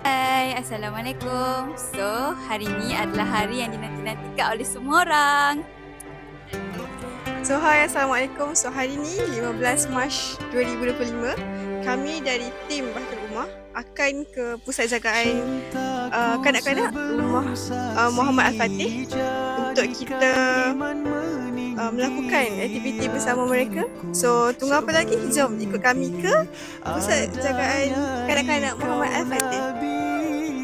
Hai, Assalamualaikum. So, hari ini adalah hari yang dinanti-nantikan oleh semua orang. So, hai Assalamualaikum. So, hari ini 15 Mac 2025, kami dari tim Bahagian Rumah akan ke Pusat Jagaan uh, Kanak-kanak Rumah uh, Muhammad Al-Fatih untuk kita uh, Melakukan aktiviti bersama mereka So tunggu apa lagi Jom ikut kami ke Pusat jagaan Kanak-kanak Muhammad Al-Fatih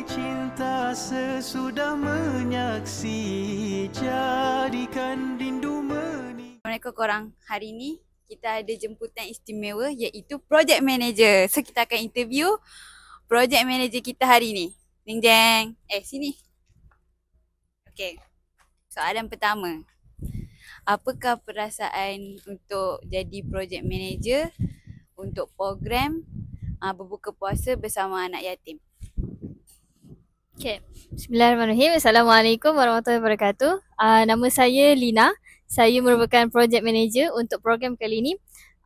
cinta sesudah menyaksi jadikan rindu meni Assalamualaikum korang. Hari ni kita ada jemputan istimewa iaitu project manager. So kita akan interview project manager kita hari ni. Ding jeng. Eh sini. Okay. Soalan pertama. Apakah perasaan untuk jadi project manager untuk program uh, berbuka puasa bersama anak yatim? Okay. Bismillahirrahmanirrahim. Assalamualaikum warahmatullahi wabarakatuh. Uh, nama saya Lina. Saya merupakan project manager untuk program kali ini.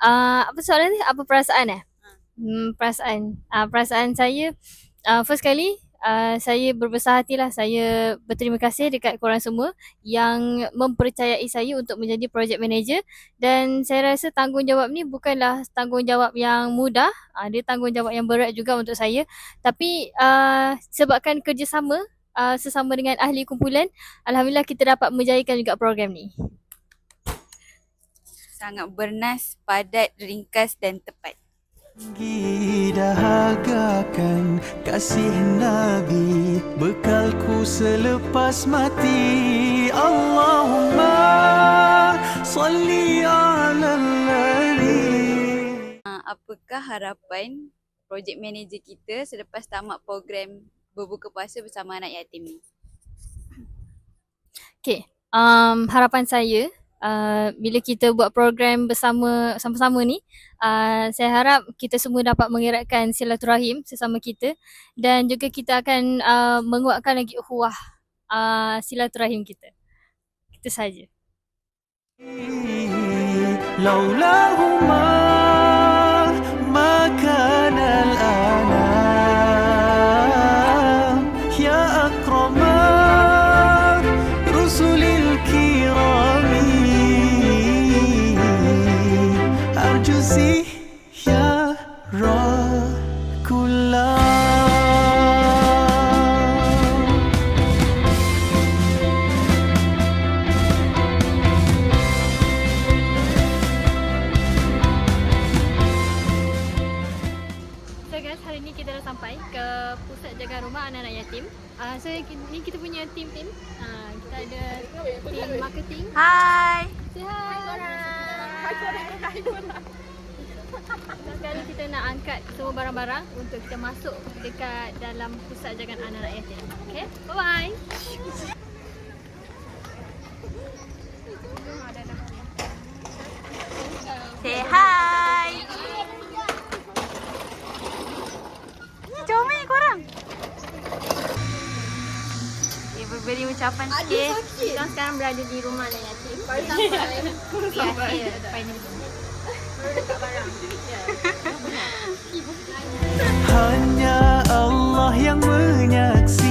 Uh, apa soalan ni? Apa perasaan eh? Hmm, perasaan. Uh, perasaan saya uh, first kali uh, saya berbesar hatilah. Saya berterima kasih dekat korang semua yang mempercayai saya untuk menjadi project manager dan saya rasa tanggungjawab ni bukanlah tanggungjawab yang mudah. Uh, dia tanggungjawab yang berat juga untuk saya. Tapi uh, sebabkan kerjasama uh, sesama dengan ahli kumpulan, alhamdulillah kita dapat menjayakan juga program ni. Sangat bernas, padat, ringkas dan tepat. Dahagakan kasih Nabi Bekalku selepas mati Allahumma salli ala nabi Uh, apakah harapan project manager kita selepas tamat program berbuka puasa bersama anak yatim ni? Okay, um, harapan saya uh, bila kita buat program bersama sama-sama ni uh, saya harap kita semua dapat mengeratkan silaturahim sesama kita dan juga kita akan uh, menguatkan lagi huah uh, silaturahim kita. Kita saja. Laulahumma kita nak angkat semua barang-barang untuk kita masuk dekat dalam pusat jagaan anak-anak yatim. Okay, bye-bye. Say hi. Comel korang. Okay, berberi ucapan sikit. Kita sekarang berada di rumah anak. Baru sampai. Sampai. Ya, finally. Hanya Allah yang menyaksi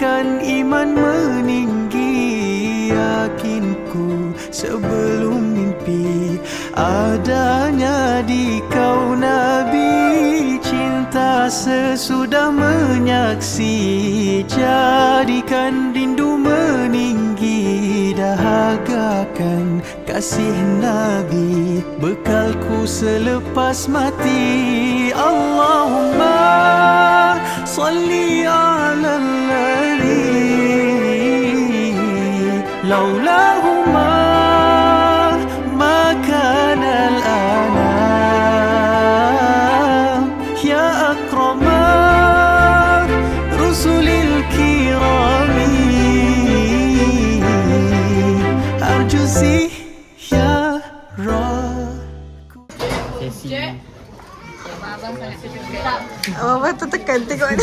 Jadikan iman meninggi Yakinku sebelum mimpi. Adanya di kau Nabi Cinta sesudah menyaksi. Jadikan rindu meninggi Dahagakan kasih Nabi Bekalku selepas mati. Allahumma salli ala لولاهما ما كان الأنام يا أكرم رسل الكرام أرجو سيارة Mama tuh tekan tekan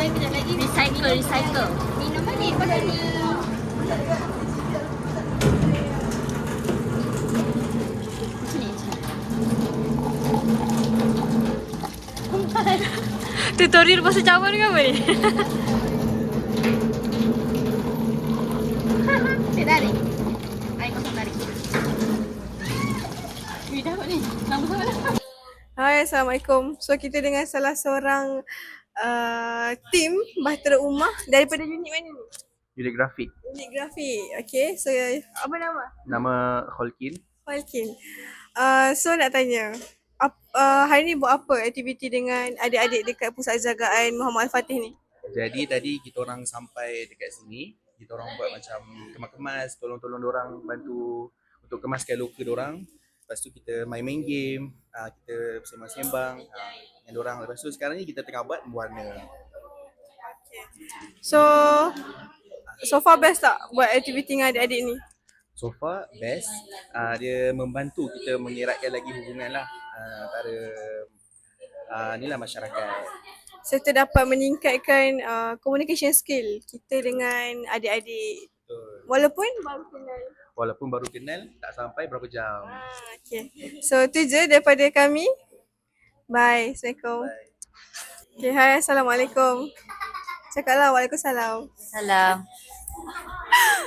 supaya kejap lagi recycle, recycle. Minum balik pakai ni. Tutorial basuh cawan ke apa ni? Cik tarik. Air kosong tarik. Wih dah ni. Lama sangat dah. Hai, Assalamualaikum. So kita dengan salah seorang uh, tim Bahtera Ummah daripada unit mana ni? Unit grafik. Unit grafik. Okay, so apa nama? Nama Holkin. Falkin. Uh, so nak tanya, ap, uh, hari ni buat apa aktiviti dengan adik-adik dekat Pusat Jagaan Muhammad Al-Fatih ni? Jadi tadi kita orang sampai dekat sini, kita orang buat macam kemas-kemas, tolong-tolong orang bantu untuk kemaskan loka orang. Lepas tu kita main-main game, ah, kita sembang-sembang ah, dengan orang. Lepas tu sekarang ni kita tengah buat warna. So, so far best tak buat aktiviti dengan adik-adik ni? So far best, ah, dia membantu kita mengeratkan lagi hubungan lah ah, antara ah, ni lah masyarakat. Serta dapat meningkatkan uh, communication skill kita dengan adik-adik Betul. walaupun baru kenal. Walaupun baru kenal, tak sampai berapa jam. Ah, okay. So tu je daripada kami. Bye. Assalamualaikum. Bye. Okay, hai. Assalamualaikum. Cakaplah Waalaikumsalam. Salam.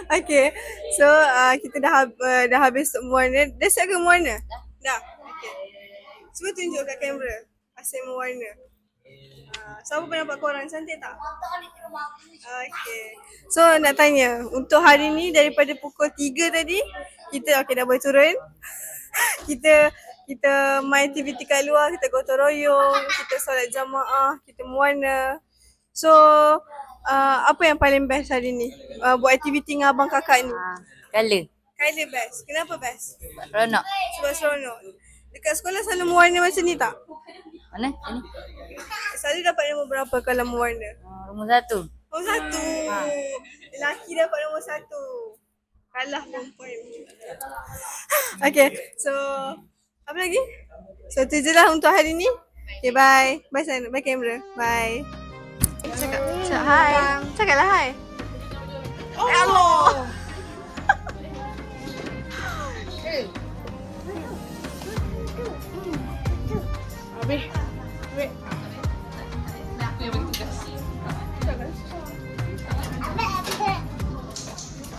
Okay. So uh, kita dah hab- uh, dah habis mewarna. Dah siap ke mewarna? Dah. Dah. Okay. Cuba tunjuk kat kamera. Hasil mewarna. Uh, siapa pernah nampak korang? Cantik tak? Okay. So nak tanya, untuk hari ni daripada pukul 3 tadi, kita okay dah boleh turun. kita kita main aktiviti kat luar, kita gotong royong, kita solat jamaah, kita mewarna. So uh, apa yang paling best hari ni? Uh, buat aktiviti dengan abang kakak ni. Color. Kaya best. Kenapa best? Ronok. Sebab seronok. Dekat sekolah selalu mewarna macam ni tak? Mana? Ini. Selalu dapat nombor berapa kalau mewarna? Nombor satu. Nombor satu. Lelaki dapat nombor satu. Kalah perempuan. okay, so apa lagi? So tu je lah untuk hari ni. Okay, bye. Bye sana. Bye kamera. Bye. Cakap. Cakap hi. Cakaplah hi. Oh. Habis.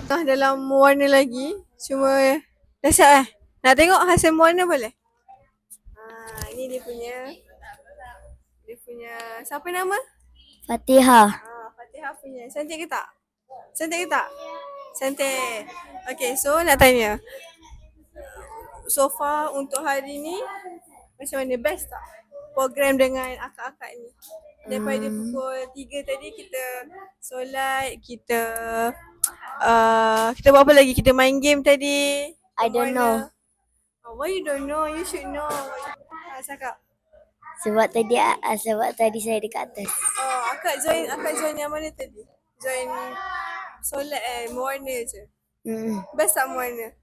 Tah dalam warna lagi. Cuma dah siap eh? Nak tengok hasil warna boleh? Ha, ni dia punya. Dia punya. Siapa nama? Fatihah. Ah, Fatihah punya. Cantik ke tak? Cantik ke tak? Cantik. Okay, so nak tanya. So far untuk hari ni, macam mana? Best tak? Program dengan akak-akak ni. Daripada pukul 3 tadi kita solat, kita uh, kita buat apa lagi? Kita main game tadi. I don't know. Oh, why you don't know? You should know. Ha, cakap. Sebab tadi ah, sebab tadi saya dekat atas. Oh, akak join, akak join yang mana tadi? Join solat eh, mewarna je. Hmm. Best tak mewarna?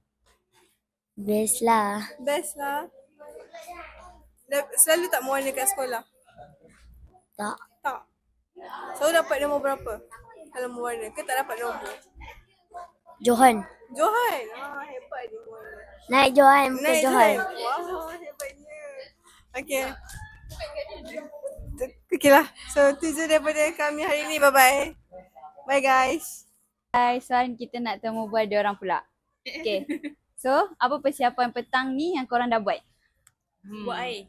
Best lah. Best lah. Dah- Selalu tak mewarna kat sekolah? Tak. Tak. Selalu dapat nombor berapa? Kalau mewarna ke tak dapat nombor? Johan. Johan. Ah, hebat dia mewarna. Naik Johan bukan Naik Johan. Wah, hebatnya. Okay. Okay lah. So, tu je daripada kami hari ni. Bye-bye. Bye guys. Hai, sekarang kita nak temu buat dia orang pula. Okay. So, apa persiapan petang ni yang korang dah buat? Hmm. Buat air.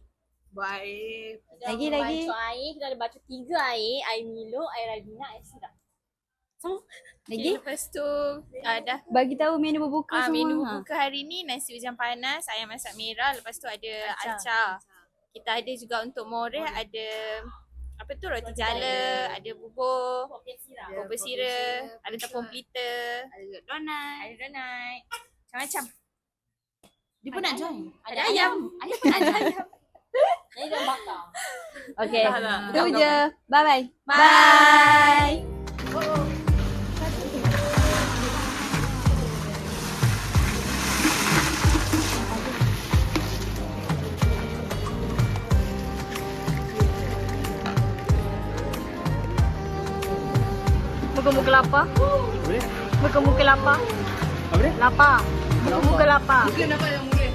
Buat air. Lagi, lagi. Air, kita ada bacuk tiga air. Air Milo, air Ribena, air sirap. Sama. Lagi? Okay, lepas tu uh, dah Bagi tahu menu berbuka uh, semua. menu Ha. buka hari ni nasi hujan panas, ayam masak merah, lepas tu ada Acar. acar. Kita ada juga untuk moreh ada apa tu roti jala, ada bubur, kopi sira, ada tepung pelita, Ada donat. ada donat, macam-macam. Dia pun nak join. Ada Ada ayam. Ayam pun ada ayam. Ini dah bakar. Okay. Dah lah. Itu je. Bye-bye. Bye. Muka-muka lapar. Boleh? Muka-muka lapar. Apa dia? Lapar. Muka-muka lapar. Mungkin dapat yang mulia.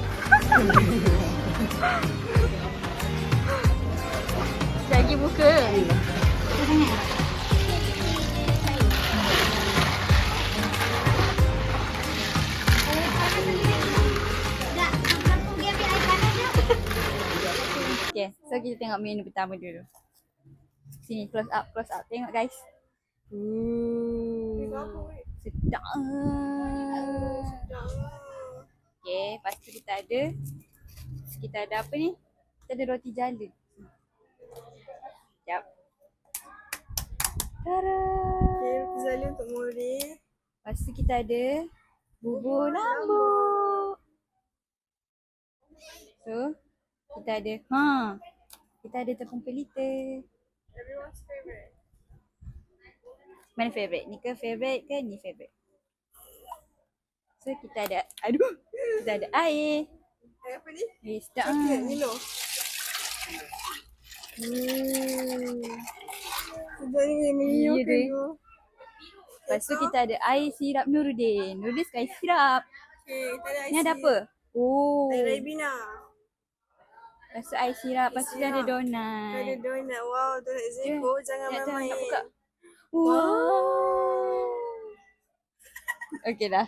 Lagi muka. Okay, so kita tengok menu pertama dulu. Sini, close up, close up. Tengok guys. Ooh, sedap. Okay, lepas tu kita ada, kita ada apa ni? Kita ada roti jala. Tada! Okay, jala untuk Mori. Lepas tu kita ada bubur lambuk. So, kita ada, ha, kita ada tepung pelita. Everyone's favorite. Mana favourite? Ni ke favourite ke ni favourite? So kita ada, aduh, kita ada air. Air apa ni? Eh, sedap Okay. Milo. Hmm. Sedap ni ke? Lepas tu kita ada air sirap Nuruddin. Nuruddin suka air sirap. Okay, kita ada Ni ada apa? Oh. Ada Ribena. Lepas tu air sirap. Lepas tu ada donat. Ada donat. Wow, donat Zeko. Jangan Nak, nak, main-main. buka. Wow. Okay dah.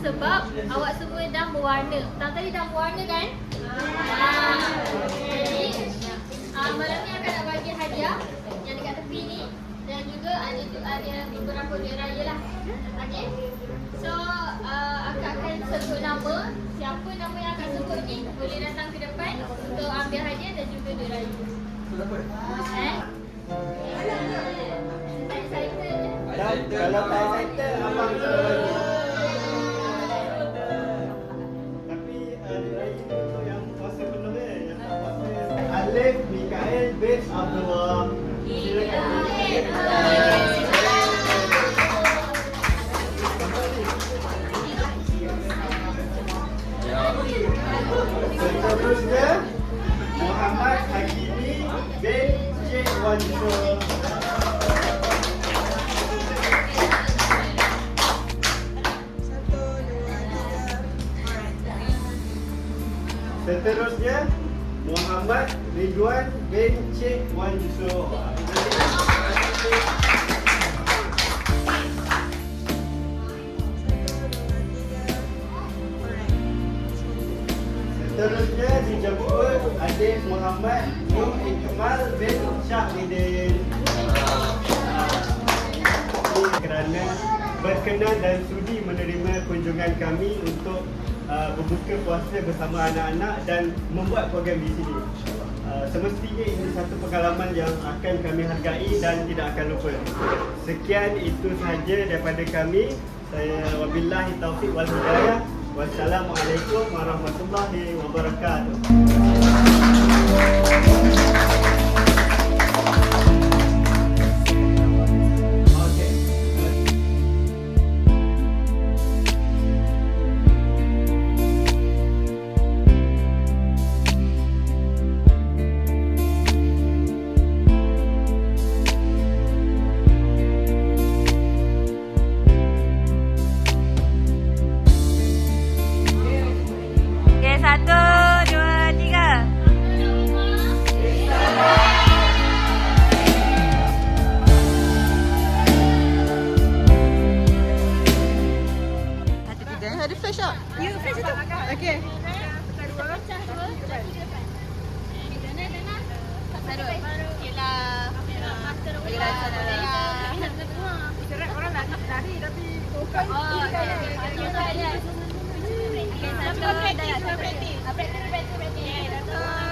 Sebab awak semua dah berwarna. Tang tadi dah berwarna kan? Ah. Jadi ah malam ni akan nak bagi hadiah yang dekat tepi ni dan juga ada ada beberapa duit raya lah. Okey. So uh, akak akan sebut nama. Siapa nama yang akan sebut ni boleh datang ke depan untuk ambil hadiah dan juga duit raya. Eh? Excited. Kalau tak excited, abang suruh bagi. bits of the world. Muhammad Hakimi bin J. puasa bersama anak-anak dan membuat program di sini. Uh, semestinya ini satu pengalaman yang akan kami hargai dan tidak akan lupa. Sekian itu sahaja daripada kami. Saya wabillahi taufiq wal hidayah. Wassalamualaikum warahmatullahi wabarakatuh. Flash tak? You flash itu. Okay. Bahtera